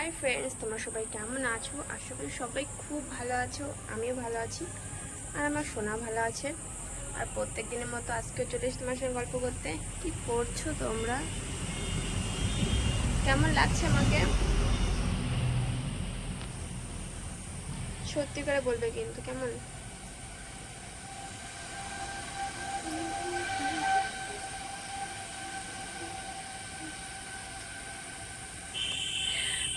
Hi friends তোমরা সবাই কেমন আছো? আশা করি সবাই খুব ভালো আছো, আমিও ভালো আছি, আর আমার সোনা ভালো আছে। আর প্রত্যেক দিনের মতো আজকে চলে এসে তোমার সঙ্গে গল্প করতে। কি করছ তোমরা? কেমন লাগছে আমাকে? সত্যি করে বলবে কিন্তু, কেমন?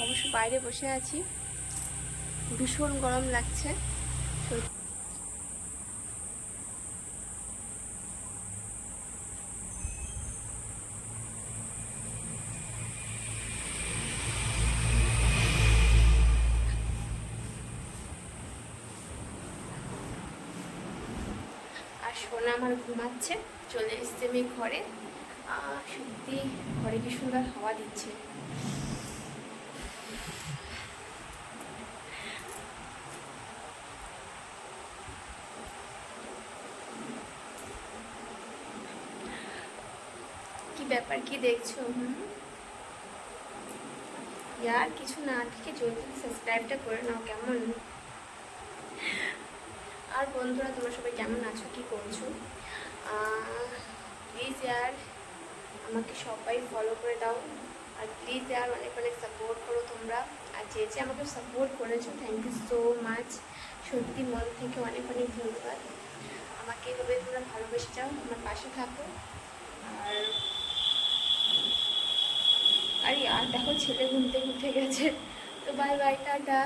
অবশ্য বাইরে বসে আছি। ভীষণ গরম লাগছে। আর সোনা আমার ঘুমাচ্ছে, চলে এসছে আমি ঘরে। সত্যি ঘরে কি সুন্দর হাওয়া দিচ্ছে। কি ব্যাপার, কি দেখছ? ইয়ার কিছু না থেকে জলদি সাবস্ক্রাইবটা করে নাও, কেমন? আর বন্ধুরা, তোমরা সবাই কেমন আছো? কি করছ? প্লিজ ইয়ার, আমাকে সবাই ফলো করে দাও। আর প্লিজ ইয়ার, অনেক অনেক সাপোর্ট করো তোমরা। আর যে যে আমাকে সাপোর্ট করেছ থ্যাংক ইউ সো মাচ সত্যি মন থেকে অনেক অনেক ধন্যবাদ। আমাকে এভাবে তোমরা ভালোবেসে যাও, আমার পাশে থাকো। আর দেখো ছেলে ঘুম থেকে উঠে গেছে। তো বাই বাই টাটা।